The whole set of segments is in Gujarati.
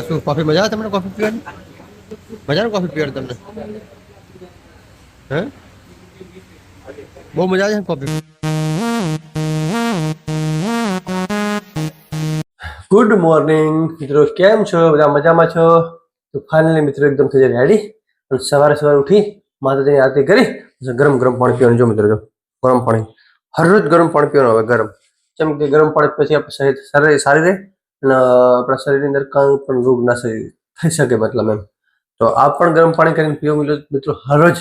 શું કોફી મજા આવે તમને કોફી પીવાની? મજા આવે કોફી પીવાની તમને? હે? બહુ મજા આવે છે કોફી ગુડ મોર્નિંગ મિત્રો. કેમ છો? બધા મજામાં છો? તો ફાઇનલી મિત્રો એકદમ થઈ જાય રેડી અને સવારે સવારે ઉઠી માતાજીની આરતી કરી. ગરમ ગરમ પાણી પીવાનું. જો મિત્રો, જો. ગરમ પાણી. હરરોજ ગરમ પાણી પીવાનું હવે, ગરમ. કેમ કે ગરમ પાણી પછી આપણે શરીર સારી રહે. અને આપણા શરીરની અંદર કાંઈ પણ રોગ ના થઈ શકે મતલબ એમ. તો આ પણ ગરમ પાણી કરીને પીવો મિત્રો મિત્રો હરરોજ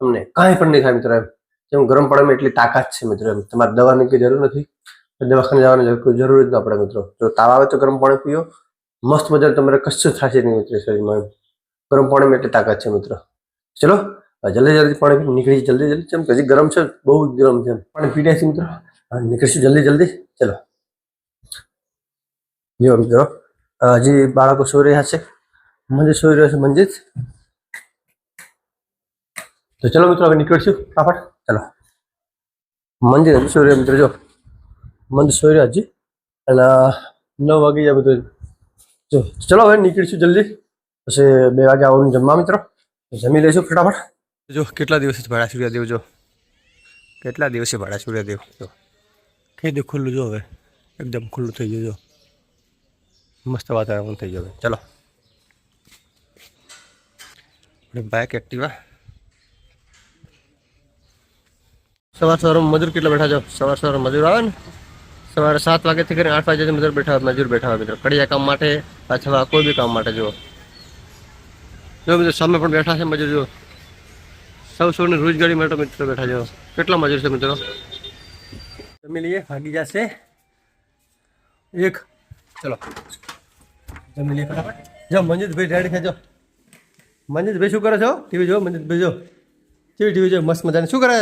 તમને કાંઈ પણ નહીં થાય મિત્રો એમ. જેમ ગરમ પાણીમાં એટલી તાકાત છે મિત્રો એમ. તમારે દવાની કંઈ જરૂર નથી. દવાખાને જવાની કોઈ જરૂર જ ના પડે મિત્રો. જો તાવ આવે તો ગરમ પાણી પીઓ. મસ્ત મજા તમારે કશું થશે નહીં મિત્રો શરીરમાં એમ. ગરમ પાણીમાં એટલી તાકાત છે મિત્રો. ચલો જલ્દી જલ્દી પાણી નીકળી જલ્દી જલ્દી. ચમ કે ગરમ છે, બહુ ગરમ છે પાણી પીડ્યા છે મિત્રો. નીકળીશું જલ્દી જલ્દી. ચલો. જો મિત્રો હજી બાળકો સુઈ રહ્યા છે મંજિત સુઈ રહ્યો છે મંજિત તો ચલો મિત્રો હવે નીકળીશું ફટાફટ ચલો મંજિત હજી સુઈ રહ્યો મિત્રો જો મંદ સુઈ રહ્યા હજી અને નવ વાગે જાય બધું જો ચલો હવે નીકળીશું જલ્દી પછી બે વાગે આવવાનું જમવા મિત્રો જમી લઈશું ફટાફટ જો કેટલા દિવસે ભાડા છોડ્યા દેવ જો કેટલા દિવસે ભાડા છોડ્યા દેવ જો કઈ દે ખુલ્લું જો હવે એકદમ ખુલ્લું થઈ ગયું જો મસ્ત વાતાવરણ થઈ જવે ચલો. બાઇક એક્ટિવા સવાર સવારમાં મજૂર કેટલા બેઠા છો? સવાર સવાર મજૂર આવે ને? સવારે સાત વાગ્યાથી કરીને આઠ વાગ્યાથી મજૂર બેઠા મજૂર બેઠા હોય મિત્રો. કડિયા કામ માટે અથવા કોઈ બી કામ માટે જુઓ. જો મિત્રો, સામે પણ બેઠા છે મજૂર, જુઓ. સૌ સૌની રોજગારી માટે મિત્રો બેઠા છો. કેટલા મજૂર છે મિત્રો? જમી લઈએ ભાગી જશે. એક. ચલો. જમી લઈએ ફટાફટ. જો મંજીતભાઈ રેડી થજો મંજીતભાઈ શું કરે છો ટીવી જો મંજીતભાઈ જો ટીવી ટીવી જો મસ્ત મજાને. શું કરે?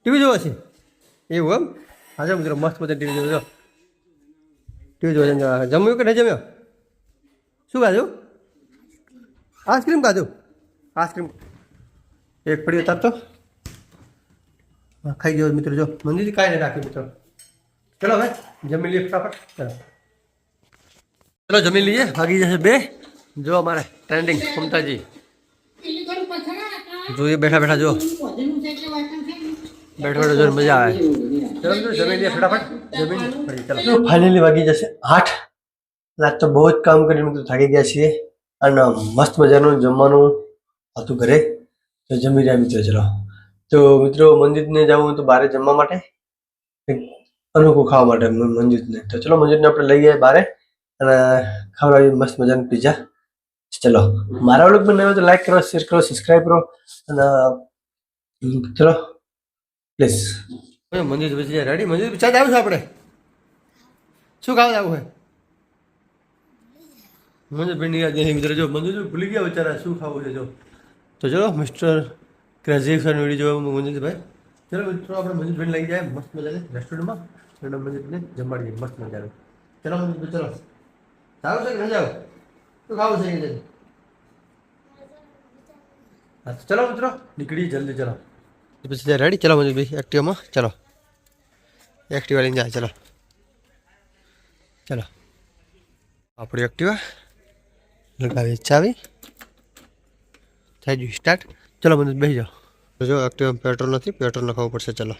ટીવી જોવો છે એવું એમ? હા જો મસ્ત મજા ટીવી છો ટીવી જોવો જમ્યું કે નહીં જમ્યો? શું ખાધું આઈસ્ક્રીમ ખાધું આઈસ્ક્રીમ. એક પડી તાર તો. હા, ખાઈ ગયો મિત્રો જો. મંદિર કાંઈ નહીં રાખ્યું મિત્રો. ચલો હવે જમી લઈએ ફટાફટ. ચલો. ચલો, જમી લઈએ. ભાગી જશે બે. જો અમારે ટ્રેન્ડિંગ મમતાજી. જોઈએ, બેઠા બેઠા જો બેઠા બેઠા જોઈને મજા આવે. ચલો જમી લઈએ ફટાફટ. જમી ચલો. ફાઇનલી વાગી જશે આઠ. આજ તો બહુ જ કામ કરીને મિત્રો થાકી ગયા છીએ અને મસ્ત મજાનું જમવાનું હતું ઘરે. તો જમી રહ્યા મિત્રો, ચલો. તો મિત્રો, મંજિતને જવું તો બહાર જમવા માટે. અનોખું ખાવા માટે મંજીતને. તો ચલો, મંજીતને આપણે લઈ ગયા બહાર અને ખવડાવી મસ્ત મજાનું પીઝા ચલો, મારા વ્લોગ બનાવ્યો તો લાઈક કરો શેર કરો સબસ્ક્રાઈબ કરો અને, ચલો પ્લીઝ મંજુ પછી રેડી મંજુ ચા આવું છે આપણે શું ખાવા જવું છે? મંજુ ભાઈ યાદ નથી મિત્રો, જો ભૂલી ગયા બિચારા, શું ખાવું છે, જો. તો ચલો મિસ્ટર ક્રેઝી ફેન વીડિયો જોવા મંજુભાઈ ચલો, મિત્રો, આપણે મંદિરભાઈ લઈ જાય મસ્ત મજાને રેસ્ટોરન્ટમાં અને મંદિરને જમાડીએ મસ્ત મજાનું. ચલો મંજુ ચલો. સારું છે કે ન જાવ શું ખાવું છે કે ચલો મિત્રો, નીકળી જલ્દી, ચલો. પછી રેડી ચલો મંદિરભાઈ એક્ટિવામાં ચલો. એક્ટિવા લઈને જાય, ચલો. ચલો. આપણી એક્ટિવા લગાવી, ચાવી. થઈ ગયું સ્ટાર્ટ ચલો મને બેસી જાઓ. જો એક્ટિવા પેટ્રોલ નથી પેટ્રોલ નખાવવું પડશે, ચલો.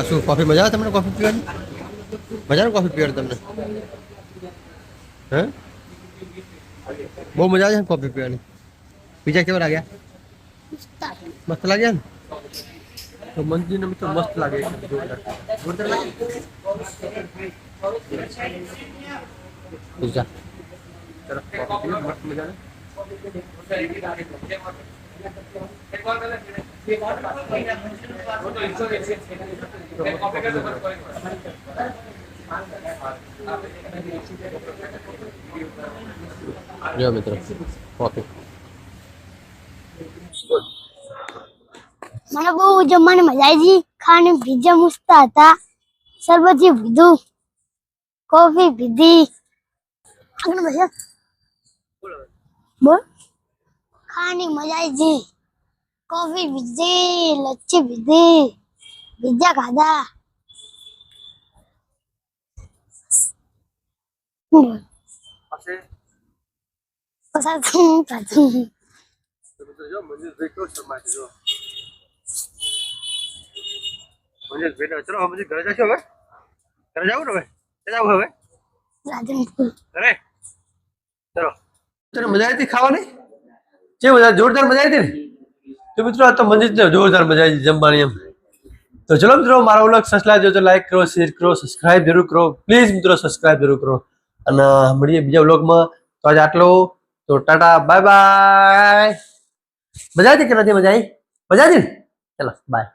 આ શું કોફી મજા આવે તમને કોફી પીવાની મજા આવે કોફી પીવાની તમને હે બહુ મજા આવે છે ને કોફી પીવાની બીજા કેવા લાગ્યા મસ્ત લાગ્યા ને તો મંદિરને મિત્રો મસ્ત લાગે એકદમ જોરદાર. જોરદાર લાગે? બીજા ચલો, કોફી પીએ, મસ્ત મજાની. જો મિત્રો કોફી મને બહુ જમવાની મજા આવી ગઈ ખાવાની પીઝા મસ્ત હતા. શરબતી પીધું, કોફી પીધી. આગળ પછી બોલ. ખાવાની મજા આવી ગઈ કોફી પીધી લચ્છી પીધી પીઝા ખાધા. ઘરે જશો હવે ઘરે જાવ ને હવે? ક્યાં હવે? ઘરે ચલો તને મજા આવી હતી ખાવાની? જે મજા જોરદાર મજા આવી હતી ને? તો મિત્રો આ તો મંદિર જોરદાર મજા આવી જમવાની એમ. તો ચલો મિત્રો, મારો વ્લોગ સસલા જોજો લાઈક કરો શેર કરો સબસ્ક્રાઇબ જરૂર કરો. પ્લીઝ મિત્રો સબસ્ક્રાઇબ જરૂર કરો. અને મળીએ બીજા વ્લોગમાં. તો આજે આટલો. તો ટાટા બાય બાય મજા આવી કે નથી મજા આવી? મજા આવી ચલો બાય